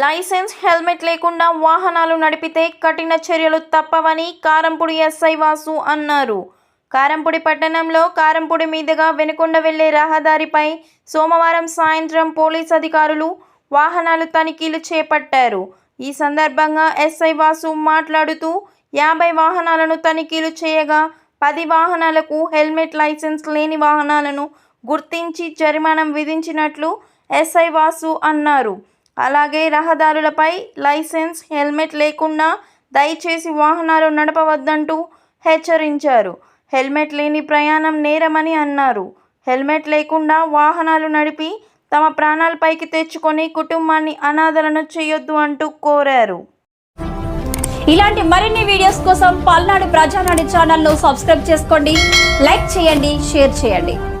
Licence helmet లేకుండా వాహనాలు నడిపితే కఠిన చర్యలు తప్పవని కారంపూడి ఎస్ఐ వాసు అన్నారు. కారంపూడి పట్టణంలో కారంపూడి మీదుగా వెనుకొండ వెళ్ళే రహదారిపై సోమవారం సాయంత్రం పోలీస్ అధికారులు వాహనాలు తనిఖీలు చేపట్టారు. ఈ సందర్భంగా ఎస్ఐ వాసు మాట్లాడుతూ యాభై వాహనాలను తనిఖీలు చేయగా పది వాహనాలకు హెల్మెట్ లైసెన్స్ లేని వాహనాలను గుర్తించి జరిమానం విధించినట్లు ఎస్ఐ వాసు అన్నారు. అలాగే రహదారులపై లైసెన్స్ హెల్మెట్ లేకుండా దయచేసి వాహనాలు నడపవద్దంటూ హెచ్చరించారు. హెల్మెట్ లేని ప్రయాణం నేరమని అన్నారు. హెల్మెట్ లేకుండా వాహనాలు నడిపి తమ ప్రాణాలపైకి తెచ్చుకొని కుటుంబాన్ని అనాథలను చేయొద్దు అంటూ కోరారు. ఇలాంటి మరిన్ని వీడియోస్ కోసం పల్నాడు ప్రజానాడు ఛానల్ను సబ్స్క్రైబ్ చేసుకోండి లైక్ చేయండి షేర్ చేయండి.